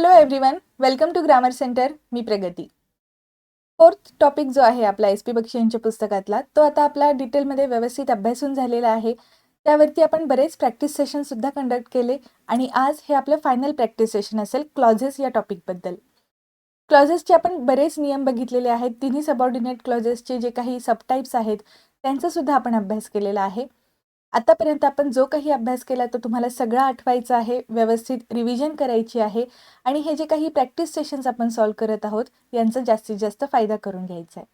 Hello everyone welcome to grammar centre me Pragati. Fourth topic जो आहे आपला एस पी बक्षी यांच्या पुस्तकातला तो आता आपला डिटेलमध्ये व्यवस्थित अभ्यासून झालेला आहे. त्यावरती आपण बरेच प्रॅक्टिस सेशन सुद्धा कंडक्ट केले आणि आज हे आपलं फायनल प्रॅक्टिस सेशन असेल क्लॉजेस या टॉपिकबद्दल क्लॉजेसचे आपण बरेच नियम बघितलेले आहेत. तिन्ही सबऑर्डिनेट क्लॉजेसचे जे काही सबटाईप्स आहेत त्यांचा सुद्धा आपण अभ्यास केलेला आहे. आतापर्यंत आपण जो काही अभ्यास केला तो तुम्हाला सगळा आठवायचा आहे व्यवस्थित रिव्हिजन करायची आहे आणि हे जे काही प्रॅक्टिस सेशन्स आपण सॉल्व करत आहोत यांचा जास्तीत जास्त फायदा करून घ्यायचा आहे.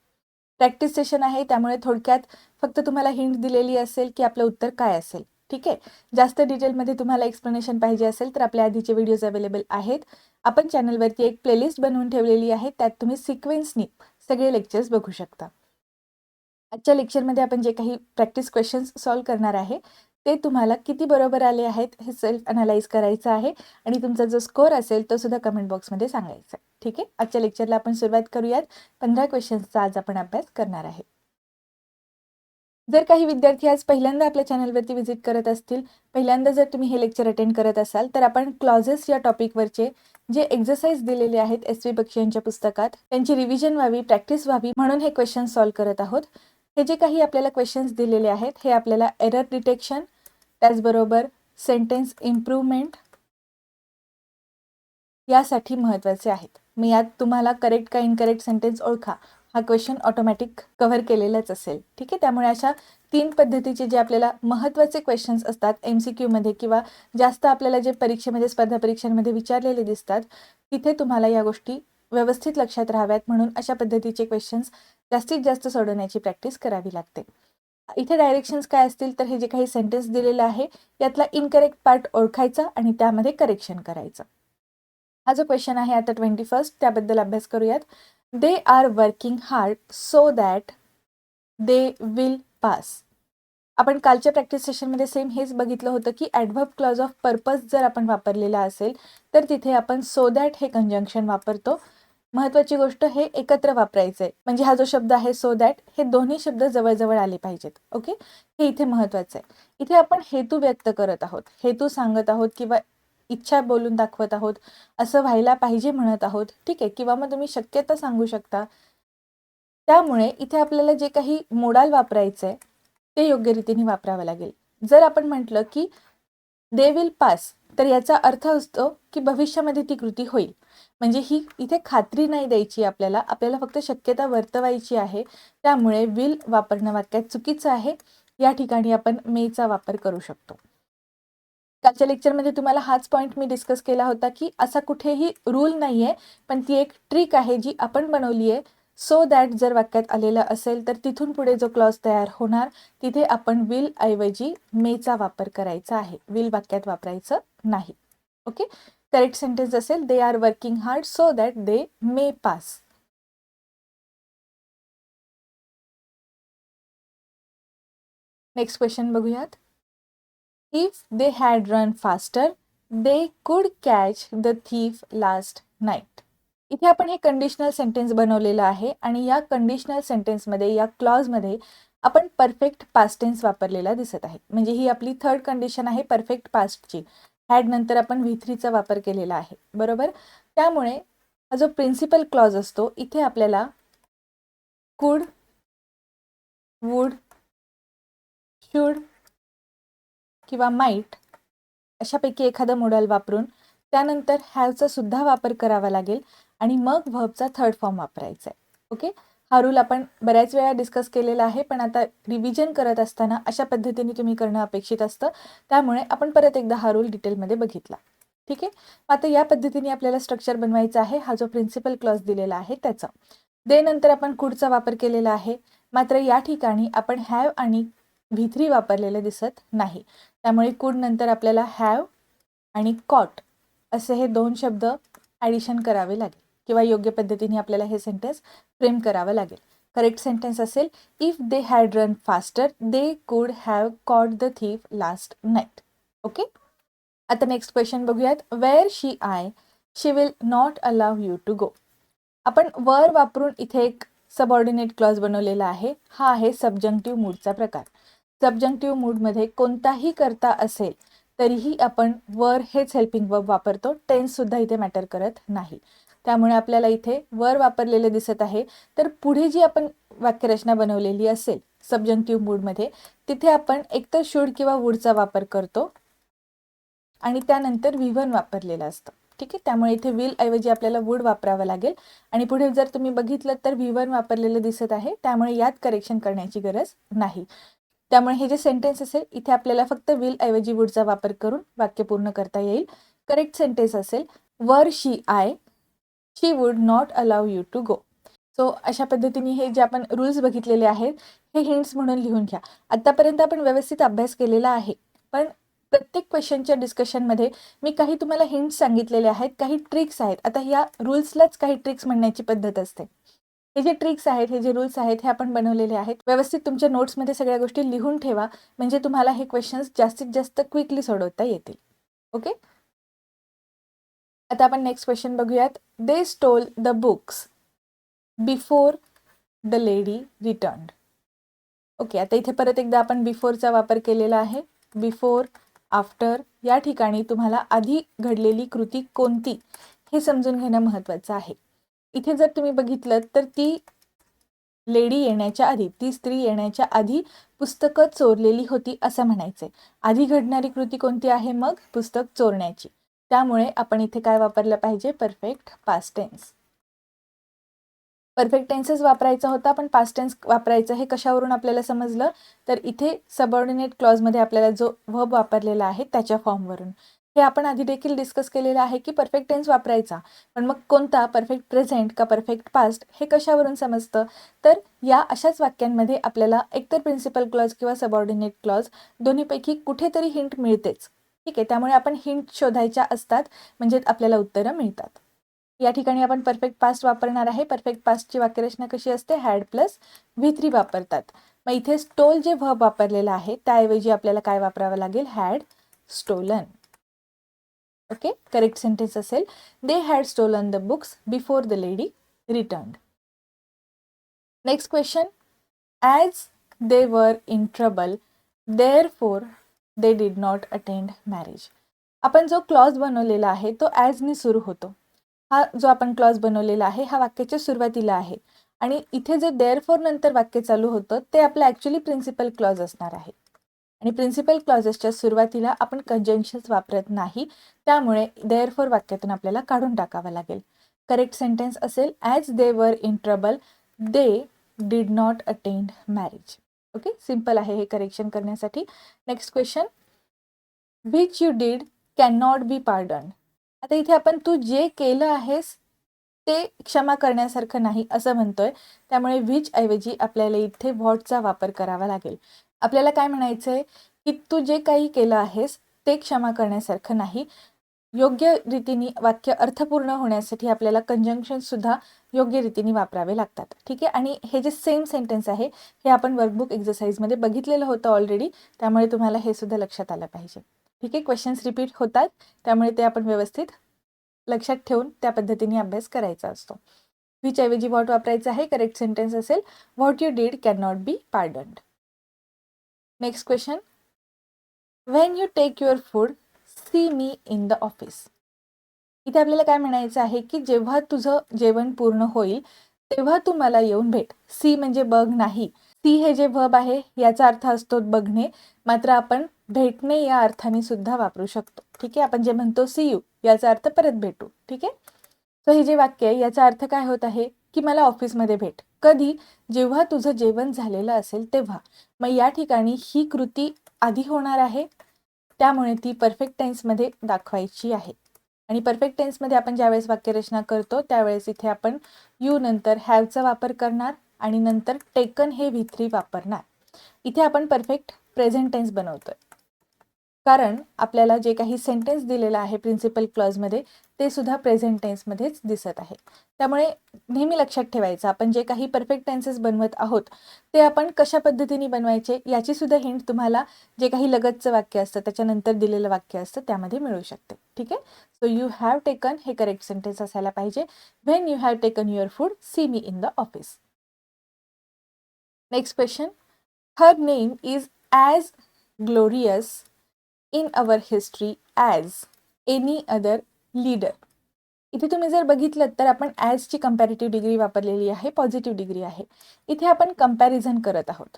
प्रॅक्टिस सेशन आहे त्यामुळे थोडक्यात फक्त तुम्हाला हिंट दिलेली असेल की आपलं उत्तर काय असेल. ठीक आहे? जास्त डिटेलमध्ये तुम्हाला एक्सप्लेनेशन पाहिजे असेल तर आपल्या आधीचे व्हिडिओज अवेलेबल आहेत. आपण चॅनलवरती एक प्लेलिस्ट बनवून ठेवलेली आहे त्यात तुम्ही सिक्वेन्सनी सगळे लेक्चर्स बघू शकता. आजच्या लेक्चरमध्ये आपण जे काही प्रॅक्टिस क्वेश्चन्स सॉल्व करणार आहे ते तुम्हाला किती बरोबर आले आहेत हे सेल्फ अनालाइज करायचं आहे आणि तुमचा जो स्कोअर असेल तो सुद्धा कमेंट बॉक्समध्ये सांगायचा आहे. ठीक आहे? आजच्या लेक्चरला आपण सुरुवात करूयात. पंधरा क्वेश्चन्सचा आज आपण अभ्यास करणार आहे. जर काही विद्यार्थी आज पहिल्यांदा आपल्या चॅनलवरती व्हिजिट करत असतील पहिल्यांदा जर तुम्ही हे लेक्चर अटेंड करत असाल तर आपण क्लॉजेस या टॉपिकवरचे जे एक्झरसाइज दिलेले आहेत एस व्ही बक्षी यांच्या पुस्तकात त्यांची रिव्हिजन व्हावी प्रॅक्टिस व्हावी म्हणून हे क्वेश्चन सॉल्व्ह करत आहोत. हे जे काही आपल्याला क्वेश्चन्स दिलेले आहेत हे आपल्याला एरर डिटेक्शन त्याचबरोबर सेंटेन्स इम्प्रूव्हमेंट यासाठी महत्त्वाचे आहेत. मी यात तुम्हाला करेक्ट का इनकरेक्ट सेंटेन्स ओळखा हा क्वेश्चन ऑटोमॅटिक कव्हर केलेलाच असेल. ठीक आहे? त्यामुळे अशा तीन पद्धतीचे जे आपल्याला महत्त्वाचे क्वेश्चन्स असतात एम सी क्यूमध्ये किंवा जास्त आपल्याला जे परीक्षेमध्ये स्पर्धा परीक्षांमध्ये विचारलेले दिसतात तिथे तुम्हाला या गोष्टी व्यवस्थित लक्षात राहाव्यात म्हणून अशा पद्धतीचे क्वेश्चन्स जास्तीत जास्त सोडवण्याची प्रॅक्टिस करावी लागते. इथे डायरेक्शन्स काय असतील तर हे जे काही सेंटेन्स दिलेलं आहे यातला इनकरेक्ट पार्ट ओळखायचा आणि त्यामध्ये करेक्शन करायचं. हा जो क्वेश्चन आहे आता ट्वेंटी फर्स्ट त्याबद्दल अभ्यास करूयात. They are working hard so that they will pass आपण कालच्या प्रॅक्टिस सेशनमध्ये सेम हेच बघितलं होतं की ॲडव्हर्ब क्लॉज ऑफ पर्पज जर आपण वापरलेला असेल तर तिथे आपण सो दॅट हे कंजंक्शन वापरतो. महत्वाची गोष्ट हे एकत्र वापरायचं आहे म्हणजे हा जो शब्द आहे सो दॅट हे दोन्ही शब्द जवळजवळ आले पाहिजेत. ओके हे इथे महत्वाचं आहे इथे आपण हेतू व्यक्त करत आहोत. हेतू सांगत आहोत किंवा इच्छा बोलून दाखवत आहोत असं व्हायला पाहिजे म्हणत आहोत. ठीक आहे? किंवा मग तुम्ही शक्यता सांगू शकता. त्यामुळे इथे आपल्याला जे काही मोडाल वापरायचं आहे ते योग्य रीतीने वापरावं लागेल. जर आपण म्हटलं की दे विल पास तर याचा अर्थ असतो की भविष्यामध्ये ती कृती होईल. म्हणजे ही इथे खात्री नाही द्यायची आपल्याला. आपल्याला फक्त शक्यता वर्तवायची आहे. त्यामुळे विल वापरणं वाक्यात चुकीचं आहे. या ठिकाणी आपण मेचा वापर करू शकतो. कालच्या लेक्चरमध्ये तुम्हाला हाच पॉईंट मी डिस्कस केला होता की असा कुठेही रूल नाही आहे पण ती एक ट्रिक आहे जी आपण बनवली आहे सो दॅट जर वाक्यात आलेलं असेल तर तिथून पुढे जो क्लॉज तयार होणार तिथे आपण विल ऐवजी मेचा वापर करायचा आहे. विल वाक्यात वापरायचं नाही. ओके करेक्ट सेंटेन्स असेल they are working hard so that they may pass next question बघूयात. If they had run faster they could catch the thief last night इथे आपण हे कंडिशनल सेंटेन्स बनवलेलं आहे आणि या कंडिशनल सेंटेन्समध्ये या क्लॉजमध्ये आपण परफेक्ट पास्टेन्स वापरलेला दिसत आहे. म्हणजे ही आपली थर्ड कंडिशन आहे परफेक्ट पास्टची हॅड नंतर आपण व्ही थ्रीचा वापर केलेला आहे. बरोबर? त्यामुळे हा जो प्रिन्सिपल क्लॉज असतो इथे आपल्याला कुड वूड शूड किंवा माईट अशापैकी एखादं मॉडल वापरून त्यानंतर हॅवचा सुद्धा वापर करावा लागेल. आणि मग व्हर्बचा थर्ड फॉर्म वापरायचा आहे ओके हा रूल आपण बऱ्याच वेळा डिस्कस केलेला आहे पण आता रिव्हिजन करत असताना अशा पद्धतीने तुम्ही करणं अपेक्षित असतं. त्यामुळे आपण परत एकदा हा रूल डिटेलमध्ये बघितला. ठीक? आहे आता या पद्धतीने आपल्याला स्ट्रक्चर बनवायचा आहे. हा जो प्रिन्सिपल क्लॉज दिलेला आहे त्याचा. दे नंतर आपण कुडचा वापर केलेला आहे. मात्र या ठिकाणी आपण हॅव आणि व्ही वापरलेले दिसत नाही. त्यामुळे कुड नंतर आपल्याला हॅव आणि कॉट असे हे दोन शब्द ॲडिशन करावे लागेल. किंवा योग्य पद्धतीने आपल्याला हे सेंटेन्स फ्रेम करावं लागेल. करेक्ट सेंटेन्स असेल if they had run faster they could have caught the thief last night okay आता नेक्स्ट क्वेश्चन बघूयात. Were she I she will not allow you to go आपण वर वापरून इथे एक सबऑर्डिनेट क्लॉज बनवलेला आहे. हा आहे सबजंक्टिव्ह मूडचा प्रकार. सबजंक्टिव्ह मूडमध्ये कोणताही करता असेल तरीही आपण वर हेच हेल्पिंग वर्ब वापरतो. टेन्स सुद्धा इथे मॅटर करत नाही. त्यामुळे आपल्याला इथे वर वापरलेले दिसत आहे. तर पुढे जी आपण वाक्यरचना बनवलेली असेल सबजंक्टिव्ह मूडमध्ये तिथे आपण एकतर शुड किंवा वूडचा वापर करतो. आणि त्यानंतर विव्हन वापरलेलं असतं. ठीक आहे? त्यामुळे इथे विल ऐवजी आपल्याला वूड वापरावं लागेल. आणि पुढे जर तुम्ही बघितलं तर विव्हन वापरलेलं दिसत आहे. त्यामुळे यात करेक्शन करण्याची गरज नाही. त्यामुळे हे जे सेंटेन्स असेल इथे आपल्याला फक्त विल ऐवजी वूडचा वापर करून वाक्य पूर्ण करता येईल. करेक्ट सेंटेन्स असेल were she I she would not allow you to go so अशा पद्धतीने हे जे आपण रूल्स बघितलेले आहेत हे हिंट्स म्हणून लिहून घ्या. आत्तापर्यंत आपण व्यवस्थित अभ्यास केलेला आहे. पण प्रत्येक क्वेश्चनच्या डिस्कशनमध्ये मी काही तुम्हाला हिंट्स सांगितलेले आहेत काही ट्रिक्स आहेत. आता या रूल्सलाच काही ट्रिक्स म्हणण्याची पद्धत असते. हे जे ट्रिक्स आहेत हे जे रूल्स आहेत हे आपण बनवलेले आहेत. व्यवस्थित तुमच्या नोट्समध्ये सगळ्या गोष्टी लिहून ठेवा. म्हणजे तुम्हाला हे क्वेश्चन्स जास्तीत जास्त क्विकली सोडवता येतील. ओके आता आपण नेक्स्ट क्वेश्चन बघूयात. They stole the books before the lady return okay आता इथे परत एकदा आपण बिफोरचा वापर केलेला आहे. बिफोर आफ्टर या ठिकाणी तुम्हाला आधी घडलेली कृती कोणती हे समजून घेणं महत्त्वाचं आहे. इथे जर तुम्ही बघितलं तर ती लेडी येण्याच्या आधी ती स्त्री येण्याच्या आधी पुस्तकं चोरलेली होती असं म्हणायचं आहे आधी घडणारी कृती कोणती आहे मग? पुस्तक चोरण्याची. त्यामुळे आपण इथे काय वापरलं पाहिजे? Perfect past tense perfect tenses वापरायचा होता. पण पास्ट टेन्स वापरायचं हे कशावरून आपल्याला समजलं? तर इथे सबऑर्डिनेट क्लॉजमध्ये आपल्याला जो व्हब वापरलेला आहे त्याच्या फॉर्मवरून हे आपण आधी देखील डिस्कस केलेलं आहे की परफेक्ट टेन्स वापरायचा. पण मग कोणता? परफेक्ट प्रेझेंट का परफेक्ट पास्ट हे कशावरून समजतं? तर या अशाच वाक्यांमध्ये आपल्याला एकतर प्रिन्सिपल क्लॉज किंवा सबऑर्डिनेट क्लॉज दोन्हीपैकी कुठेतरी हिंट मिळतेच. ठीक आहे त्यामुळे आपण हिंट शोधायच्या असतात म्हणजे आपल्याला उत्तरं मिळतात. या ठिकाणी आपण परफेक्ट पास्ट वापरणार आहे. परफेक्ट पास्टची वाक्यरचना कशी असते? हॅड प्लस व्ही थ्री वापरतात. मग इथे स्टोल जे व्हब वापरलेलं आहे त्याऐवजी आपल्याला काय वापरावं लागेल? Had stolen okay correct sentence असेल. They had stolen the books before the lady return next question as they were in trouble therefore they did not attend marriage आपण जो क्लॉज बनवलेला आहे तो ॲजने सुरू होतो. हा जो आपण क्लॉज बनवलेला आहे हा वाक्याच्या सुरुवातीला आहे. आणि इथे जे देअर फोर नंतर वाक्य चालू होतं ते आपलं ॲक्च्युली प्रिन्सिपल क्लॉज असणार आहे. आणि प्रिन्सिपल क्लॉजेसच्या सुरुवातीला आपण कंजंक्शन्स वापरत नाही त्यामुळे देअर फोर वाक्यातून आपल्याला काढून टाकावं लागेल. करेक्ट सेंटेन्स असेल as they were in trouble they did not attend marriage okay simple आहे हे करेक्शन करण्यासाठी. Next question which you did can not be pardon आता इथे आपण तू जे केलं आहेस ते क्षमा करण्यासारखं नाही असं म्हणतोय. त्यामुळे विच ऐवजी आपल्याला इथे व्हॉटचा वापर करावा लागेल. आपल्याला काय म्हणायचं आहे की तू जे काही केलं आहेस ते क्षमा करण्यासारखं नाही. योग्य रीतीने वाक्य अर्थपूर्ण होण्यासाठी आपल्याला कंजंक्शन सुद्धा योग्य रीतीने वापरावे लागतात. ठीक आहे? आणि हे जे सेम सेंटेन्स आहे हे आपण वर्कबुक एक्झरसाइजमध्ये बघितलेलं होतं ऑलरेडी त्यामुळे तुम्हाला हे सुद्धा लक्षात आलं पाहिजे. ठीक आहे? क्वेश्चन्स रिपीट होतात. त्यामुळे ते आपण व्यवस्थित लक्षात ठेवून त्या पद्धतीने अभ्यास करायचा असतो. विच ऐवजी व्हॉट वापरायचं आहे करेक्ट सेंटेन्स असेल what you did can not be pardoned next question when you take your food see me in the office इथे आपल्याला काय म्हणायचं आहे की जेव्हा तुझं जेवण पूर्ण होईल तेव्हा तू मला येऊन भेट. सी म्हणजे बघ नाही. सी हे जे व्हब आहे याचा अर्थ असतो बघणे. मात्र आपण भेटणे या अर्थाने सुद्धा वापरू शकतो. ठीक आहे? आपण जे म्हणतो सी यू याचा अर्थ परत भेटू. ठीक आहे? तर हे जे वाक्य आहे याचा अर्थ काय होत आहे? की मला ऑफिसमध्ये भेट. कधी? जेव्हा तुझं जेवण झालेलं असेल तेव्हा. मग या ठिकाणी ही कृती आधी होणार आहे. त्यामुळे ती परफेक्ट टेन्समध्ये दाखवायची आहे. आणि परफेक्ट टेन्समध्ये आपण ज्यावेळेस वाक्यरचना करतो त्यावेळेस इथे आपण यू नंतर हॅवचा वापर करणार आणि नंतर टेकन हे व्ही थ्री वापरणार. इथे आपण परफेक्ट प्रेझेंट टेन्स बनवतोय. कारण आपल्याला जे काही सेंटेन्स दिलेलं आहे प्रिन्सिपल क्लॉजमध्ये ते सुद्धा प्रेझेंट टेन्समध्येच दिसत आहे. त्यामुळे नेहमी लक्षात ठेवायचं आपण जे काही परफेक्ट टेन्सेस बनवत आहोत ते आपण कशा पद्धतीने बनवायचे याची सुद्धा हिंट तुम्हाला जे काही लगतचं वाक्य असतं त्याच्यानंतर दिलेलं वाक्य असतं त्यामध्ये मिळू शकते. ठीक आहे? सो यू हॅव टेकन हे करेक्ट सेंटेन्स असायला पाहिजे. When you have taken your food see me in the office next question her name is as glorious in our history as any other leader इथे तुम्ही जर बघितलं तर आपण ॲजची comparative degree वापरलेली आहे पॉझिटिव्ह डिग्री आहे. इथे आपण कंपॅरिझन करत आहोत.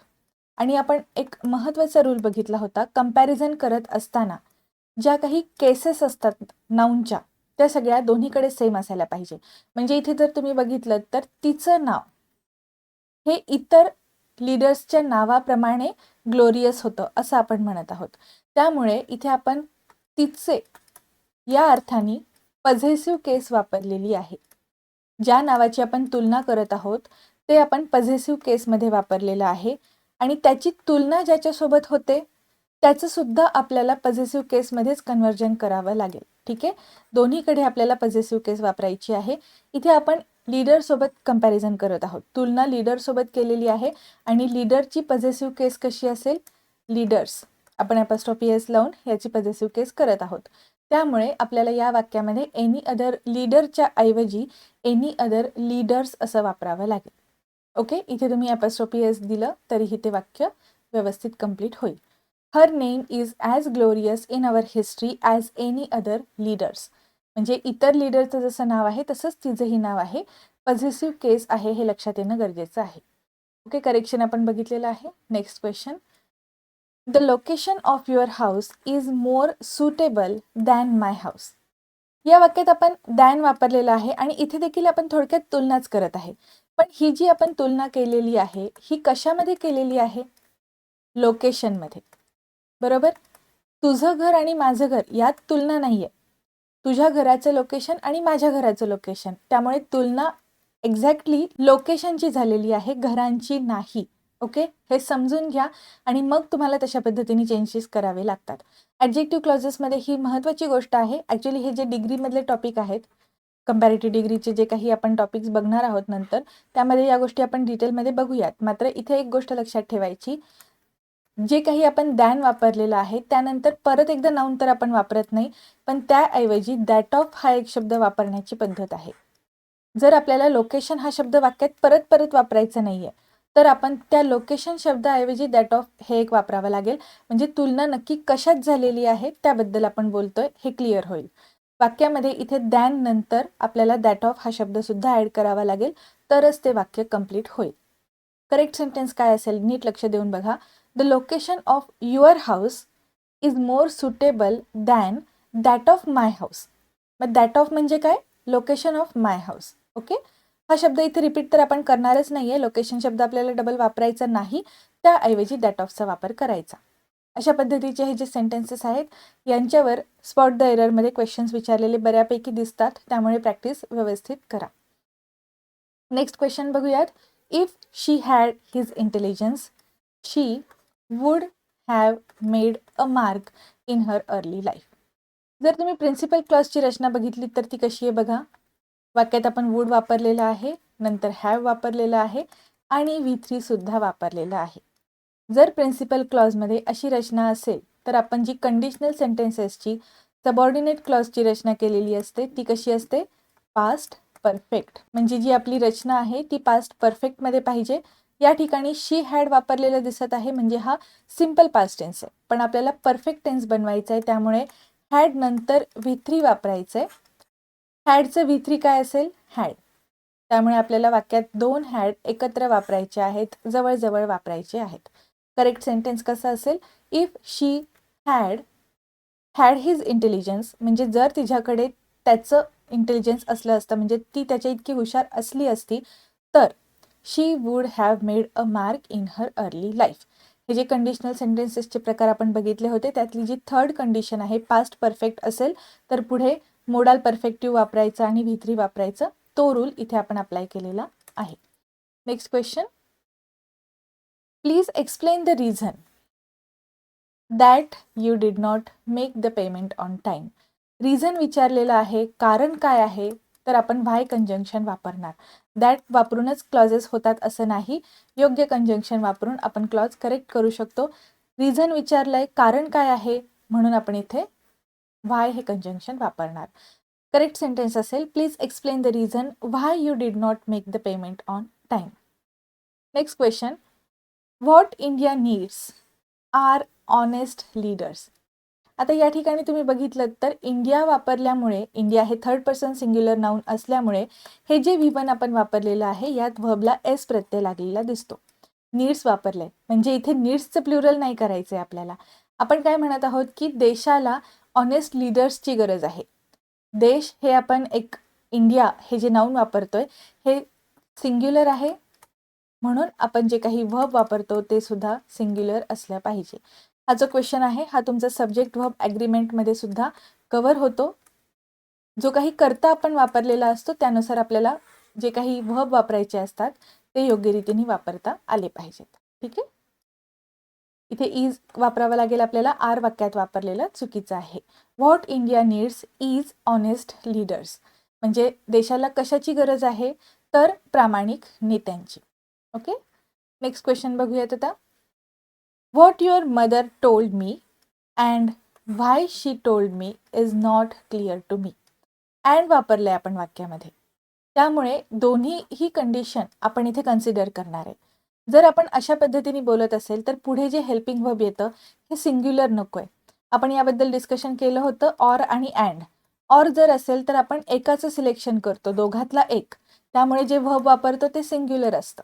आणि आपण एक महत्त्वाचा रूल बघितला होता कंपॅरिझन करत असताना ज्या काही केसेस असतात नाऊनच्या त्या सगळ्या दोन्हीकडे सेम असायला पाहिजे. म्हणजे इथे जर तुम्ही बघितलं तर तिचं नाव हे इतर लीडर्सच्या नावाप्रमाणे ग्लोरियस होतं असं आपण म्हणत आहोत. त्यामुळे इथे आपण तिचे या अर्थाने पझेसिव्ह केस वापरलेली आहे. ज्या नावाची आपण तुलना करत आहोत ते आपण पझेसिव्ह केसमध्ये वापरलेलं आहे. आणि त्याची तुलना ज्याच्यासोबत होते त्याचंसुद्धा आपल्याला पझेसिव्ह केसमध्येच कन्व्हर्जन करावं लागेल. ठीक आहे? दोन्हीकडे आपल्याला पझेसिव्ह केस वापरायची आहे. इथे आपण लीडरसोबत कंपॅरिझन करत आहोत. तुलना लीडरसोबत केलेली आहे. आणि लीडरची पझेसिव्ह केस कशी असेल? लीडर्स आपण ॲपस्टॉपी एस लावून याची पजेसिव्ह केस करत आहोत. त्यामुळे आपल्याला या वाक्यामध्ये एनी अदर लीडरच्या ऐवजी एनी अदर लीडर्स असं वापरावं लागेल. ओके इथे तुम्ही ॲपस्टॉपी एस दिलं तरीही ते वाक्य व्यवस्थित कंप्लीट होईल. Her name is as glorious in our history as any other leaders म्हणजे इतर लीडरचं जसं नाव आहे तसंच तिचंही नाव आहे. पॉझिटिव्ह केस आहे हे लक्षात येणं गरजेचं आहे. ओके करेक्शन आपण बघितलेलं आहे. Next question the location of your house is more suitable than my house या वाक्यात आपण दॅन वापरलेलं आहे आणि इथे देखील आपण थोडक्यात तुलनाच करत आहे. पण ही जी आपण तुलना केलेली आहे ही कशामध्ये केलेली आहे? लोकेशनमध्ये बरोबर? तुझं घर आणि माझं घर यात तुलना नाही आहे तुझ्या घराचं लोकेशन आणि माझ्या घराचं लोकेशन त्यामुळे तुलना एक्झॅक्टली लोकेशनची झालेली आहे घरांची नाही. ओके? हे समजून घ्या आणि मग तुम्हाला तशा पद्धतीने चेंजेस करावे लागतात. ॲडजेक्टिव्ह क्लॉजेसमध्ये ही महत्त्वाची गोष्ट आहे. ॲक्च्युली हे जे डिग्रीमधले टॉपिक आहेत कम्पॅरेटिव्ह डिग्रीचे जे काही आपण टॉपिक्स बघणार आहोत नंतर त्यामध्ये या गोष्टी आपण डिटेलमध्ये बघूयात. मात्र इथे एक गोष्ट लक्षात ठेवायची. जे काही आपण दॅन वापरलेलं आहे त्यानंतर परत एकदा नाऊन तर आपण वापरत नाही पण त्याऐवजी दॅट ऑफ हा एक शब्द वापरण्याची पद्धत आहे. जर आपल्याला लोकेशन हा शब्द वाक्यात परत परत वापरायचा नाही आहे तर आपण त्या लोकेशन शब्दाऐवजी दॅट ऑफ हे एक वापरावं लागेल. म्हणजे तुलना नक्की कशात झालेली आहे त्याबद्दल आपण बोलतोय हे क्लिअर होईल. वाक्यामध्ये इथे दॅन नंतर आपल्याला दॅट ऑफ हा शब्द सुद्धा ॲड करावा लागेल तरच ते वाक्य कंप्लीट होईल. करेक्ट सेंटेन्स काय असेल नीट लक्ष देऊन बघा. The location of your house is more suitable than that of my house मग दॅट ऑफ म्हणजे काय? Location of my house okay हा शब्द इथे रिपीट तर आपण करणारच नाही आहे लोकेशन शब्द आपल्याला डबल वापरायचा नाही. त्याऐवजी दॅट ऑफचा वापर करायचा. अशा पद्धतीचे हे जे सेंटेन्सेस आहेत यांच्यावर स्पॉट द एररमध्ये क्वेश्चन्स विचारलेले बऱ्यापैकी दिसतात. त्यामुळे प्रॅक्टिस व्यवस्थित करा. नेक्स्ट क्वेश्चन बघूयात. If she had his intelligence she would have made a mark in her early life जर तुम्ही प्रिन्सिपल क्लॉजची रचना बघितली तर ती कशी आहे बघा? वाक्यात आपण वूड वापरलेलं आहे नंतर हॅव वापरलेलं आहे आणि व्ही थ्रीसुद्धा वापरलेलं आहे. जर प्रिन्सिपल क्लॉजमध्ये अशी रचना असेल तर आपण जी कंडिशनल सेंटेन्सेसची सबऑर्डिनेट क्लॉजची रचना केलेली असते ती कशी असते? पास्ट परफेक्ट म्हणजे जी आपली रचना आहे ती पास्ट परफेक्टमध्ये पाहिजे. या ठिकाणी शी हॅड वापरलेलं दिसत आहे म्हणजे हा सिंपल पास्ट टेन्स आहे. पण आपल्याला परफेक्ट टेन्स बनवायचा आहे त्यामुळे हॅड नंतर व्ही थ्री वापरायचं आहे हॅडचं व्ही थ्री काय असेल? हॅड. त्यामुळे आपल्याला वाक्यात दोन हॅड एकत्र वापरायचे आहेत जवळजवळ वापरायचे आहेत. करेक्ट सेंटेन्स कसं असेल? If she had had his intelligence म्हणजे जर तिच्याकडे त्याचं इंटेलिजन्स असलं असतं म्हणजे ती त्याच्या इतकी हुशार असली असती तर she would have made a mark in her early life हे जे कंडिशनल सेंटेन्सेसचे प्रकार आपण बघितले होते त्यातली जी थर्ड कंडिशन आहे पास्ट परफेक्ट असेल तर पुढे मोडाल परफेक्टिव्ह वापरायचं आणि व्ही वापरायचं तो रूल इथे आपण अप्लाय केलेला आहे. Next question please explain the reason that you did not make the payment on time reason विचारलेलं आहे कारण काय आहे? तर आपण व्हाय कंजंक्शन वापरणार. दॅट वापरूनच क्लॉजेस होतात असं नाही. योग्य कंजंक्शन वापरून आपण क्लॉज करेक्ट करू शकतो. रिझन आहे कारण काय आहे? म्हणून आपण इथे व्हाय हे कंजंक्शन वापरणार. करेक्ट सेंटेन्स असेल please explain the reason why you did not make the payment on time next question what India needs are honest leaders आता या ठिकाणी तुम्ही बघितलं तर इंडिया वापरल्यामुळे इंडिया हे थर्ड पर्सन सिंग्युलर नाऊन असल्यामुळे हे जे विवन आपण वापरलेलं आहे यात व्हबला एस प्रत्यय लागलेला दिसतो. नीड्स वापरले म्हणजे इथे नीड्सचं प्लुरल नाही करायचं आहे आपल्याला. आपण काय म्हणत आहोत की देशाला ऑनेस्ट लीडर्सची गरज आहे. देश हे आपण एक इंडिया हे जे नाऊन वापरतोय हे सिंग्युलर आहे. म्हणून आपण जे काही व्हब वापरतो ते सुद्धा सिंग्युलर असल्या पाहिजे. हा जो क्वेश्चन आहे हा तुमचा सब्जेक्ट व्हब ॲग्रीमेंटमध्ये सुद्धा कवर होतो. जो काही करता आपण वापरलेला असतो त्यानुसार आपल्याला जे काही व्हब वापरायचे असतात ते योग्य रीतीने वापरता आले पाहिजेत. ठीक आहे? इथे इज वापरावं लागेल आपल्याला आर वाक्यात वापरलेलं चुकीचं आहे. What India needs is honest leaders म्हणजे देशाला कशाची गरज आहे? तर प्रामाणिक नेत्यांची. ओके नेक्स्ट क्वेश्चन बघूयात आता. What your mother told me and why she told me is not clear to me and वापरलं आहे आपण वाक्यामध्ये. त्यामुळे दोन्ही ही कंडिशन आपण इथे कन्सिडर करणार आहे. जर आपण अशा पद्धतीने बोलत असेल तर पुढे जे हेल्पिंग व्हब येतं हे सिंग्युलर नको आहे आपण याबद्दल डिस्कशन केलं होतं ऑर आणि अँड ऑर जर असेल तर आपण एकाचं सिलेक्शन करतो दोघातला एक. त्यामुळे जे व्हब वापरतो ते सिंग्युलर असतं.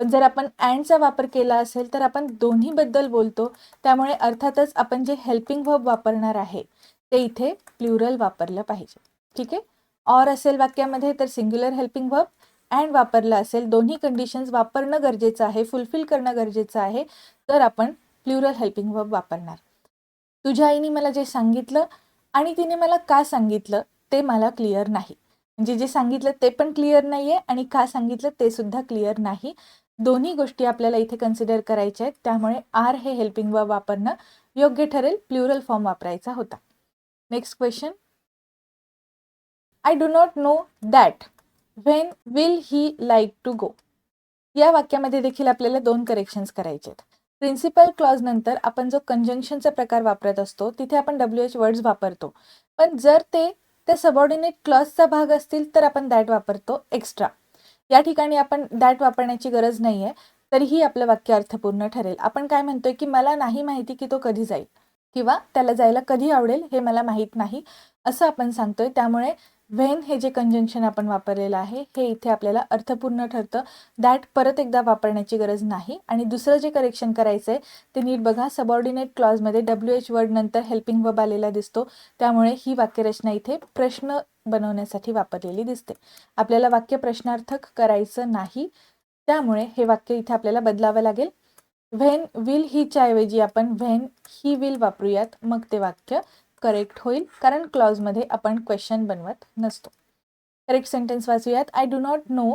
पण जर आपण अँडचा वापर केला असेल तर आपण दोन्हीबद्दल बोलतो त्यामुळे अर्थातच आपण जे हेल्पिंग व्हब वापरणार आहे ते इथे प्लुरल वापरलं पाहिजे. ठीक आहे? ऑर असेल वाक्यामध्ये तर सिंग्युलर हेल्पिंग व्हब अँड वापरलं असेल दोन्ही कंडिशन्स वापरणं गरजेचं आहे फुलफिल करणं गरजेचं आहे तर आपण प्लुरल हेल्पिंग वर्ब वापरणार. तुझ्या आईने मला जे सांगितलं आणि तिने मला का सांगितलं ते मला क्लिअर नाही. म्हणजे जे सांगितलं ते पण क्लिअर नाही आहे आणि का सांगितलं ते सुद्धा क्लिअर नाही. दोन्ही गोष्टी आपल्याला इथे कन्सिडर करायच्या आहेत त्यामुळे आर हे हेल्पिंग वर्ब वापरणं योग्य ठरेल प्लुरल फॉर्म वापरायचा होता. Next question I do not know that when will he like to go या वाक्यामध्ये देखील आपल्याला दोन करेक्शन्स करायचे आहेत. प्रिन्सिपल क्लॉज नंतर आपण जो कंजंक्शनचा प्रकार वापरत असतो तिथे आपण डब्ल्यू एच वर्ड्स वापरतो. पण जर ते त्या सबॉर्डिनेट क्लॉजचा भाग असतील तर आपण दॅट वापरतो एक्स्ट्रा या ठिकाणी आपण दॅट वापरण्याची गरज नाही आहे तरीही आपलं वाक्य अर्थपूर्ण ठरेल. आपण काय म्हणतोय की मला नाही माहिती की तो कधी जाईल किंवा त्याला जायला कधी आवडेल हे मला माहीत नाही असं आपण सांगतोय. त्यामुळे व्हेन हे जे कंजंक्शन आपण वापरलेलं आहे हे इथे आपल्याला अर्थपूर्ण ठरतं. दॅट परत एकदा वापरण्याची गरज नाही. आणि दुसरं जे करेक्शन करायचं आहे ते नीट बघा. सबऑर्डिनेट क्लॉजमध्ये डब्ल्यू एच वर्ड नंतर हेल्पिंग वर्ब आलेला दिसतो. त्यामुळे ही वाक्यरचना इथे प्रश्न बनवण्यासाठी वापरलेली दिसते. आपल्याला वाक्य प्रश्नार्थक करायचं नाही. त्यामुळे हे वाक्य इथे आपल्याला बदलावं लागेल. व्हेन विल हीच्याऐवजी आपण व्हेन ही विल वापरूयात. मग ते वाक्य करेक्ट होईल कारण क्लॉजमध्ये आपण क्वेश्चन बनवत नसतो. Correct sentence वाचूयात. I do not know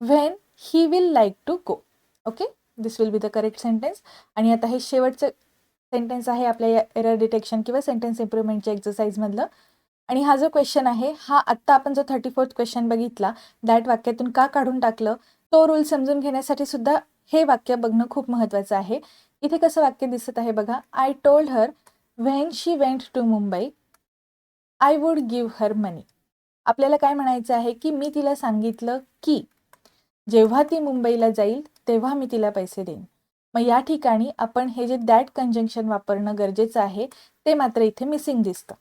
when he will like to go okay this will be the correct sentence आणि आता हे शेवटचं सेंटेन्स आहे आपल्या या एरर डिटेक्शन किंवा सेंटेन्स इम्प्रुव्हमेंटच्या एक्सरसाइजमधलं आणि हा जो क्वेश्चन आहे हा आत्ता आपण जो थर्टी फोर्थ क्वेश्चन बघितला दॅट वाक्यातून का काढून टाकलं तो रूल समजून घेण्यासाठी सुद्धा हे वाक्य बघणं खूप महत्त्वाचं आहे. इथे कसं वाक्य दिसत आहे बघा. I told her when she went to Mumbai I would give her money आपल्याला काय म्हणायचं आहे की मी तिला सांगितलं की जेव्हा ती मुंबईला जाईल तेव्हा मी तिला पैसे देईन. मग या ठिकाणी आपण हे जे दॅट कंजंक्शन वापरणं गरजेचं आहे ते मात्र इथे मिसिंग दिसतं.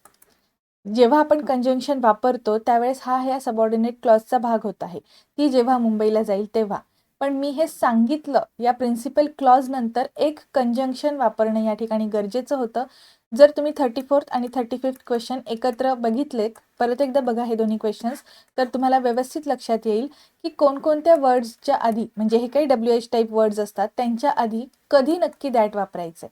जेव्हा आपण कंजंक्शन वापरतो त्यावेळेस हा ह्या सबॉर्डिनेट क्लॉजचा भाग होत आहे. ती जेव्हा मुंबईला जाईल तेव्हा. पण मी हे सांगितलं या प्रिन्सिपल क्लॉज नंतर एक कंजंक्शन वापरणं या ठिकाणी गरजेचं होतं. जर तुम्ही थर्टी फोर्थ आणि थर्टी फिफ्थ क्वेश्चन एकत्र बघितलेत परत एकदा बघा हे दोन्ही क्वेश्चन्स तर तुम्हाला व्यवस्थित लक्षात येईल की कोणकोणत्या वर्ड्सच्या आधी म्हणजे हे काही डब्ल्यू एच टाईप वर्ड्स असतात त्यांच्या आधी कधी नक्की दॅट वापरायचे.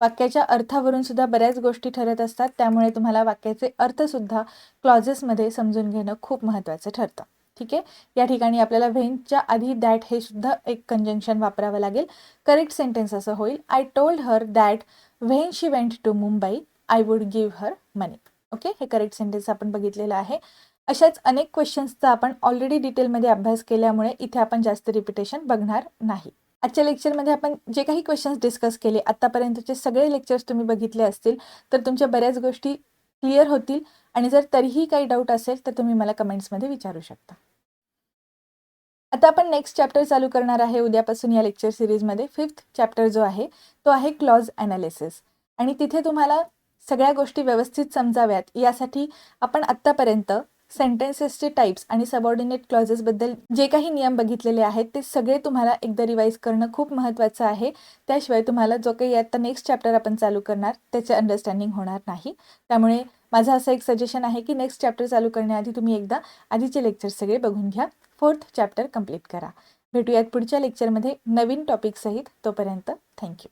वाक्याच्या अर्थावरून सुद्धा बऱ्याच गोष्टी ठरत असतात त्यामुळे तुम्हाला वाक्याचे अर्थसुद्धा क्लॉजेसमध्ये समजून घेणं खूप महत्त्वाचं ठरतं. ठीक आहे? या ठिकाणी आपल्याला व्हेनच्या आधी दॅट हे सुद्धा एक कंजंक्शन वापरावं लागेल. करेक्ट सेंटेन्स असं होईल. I told her that when she went to Mumbai I would give her money okay हे करेक्ट सेंटेन्स आपण बघितलेलं आहे. अशाच अनेक क्वेश्चन्सचा आपण ऑलरेडी डिटेलमध्ये अभ्यास केल्यामुळे इथे आपण जास्त रिपिटेशन बघणार नाही. आजच्या लेक्चरमध्ये आपण जे काही क्वेश्चन्स डिस्कस केले आत्तापर्यंतचे सगळे लेक्चर्स तुम्ही बघितले असतील तर तुमच्या बऱ्याच गोष्टी क्लिअर होतील. आणि जर तरीही काही डाऊट असेल तर तुम्ही मला कमेंट्समध्ये विचारू शकता. आता आपण नेक्स्ट चॅप्टर चालू करणार आहे उद्यापासून या लेक्चर सिरीजमध्ये फिफ्थ चॅप्टर जो आहे तो आहे क्लॉज ॲनालिसिस आणि तिथे तुम्हाला सगळ्या गोष्टी व्यवस्थित समजाव्यात. यासाठी आपण आत्तापर्यंत सेंटेन्सेसचे टाईप्स आणि सबऑर्डिनेट क्लॉजेसबद्दल जे काही नियम बघितलेले आहेत ते सगळे तुम्हाला एकदा रिवाईज करणं खूप महत्त्वाचं आहे. त्याशिवाय तुम्हाला जो काही आता नेक्स्ट चॅप्टर आपण चालू करणार त्याचे अंडरस्टँडिंग होणार नाही. त्यामुळे माझं असं एक सजेशन आहे की नेक्स्ट चॅप्टर चालू करण्याआधी तुम्ही एकदा आधीचे लेक्चर सगळे बघून घ्या. फोर्थ चॅप्टर कंप्लीट करा. भेटूयात पुढच्या लेक्चरमध्ये नवीन टॉपिकसहित तोपर्यंत थँक्यू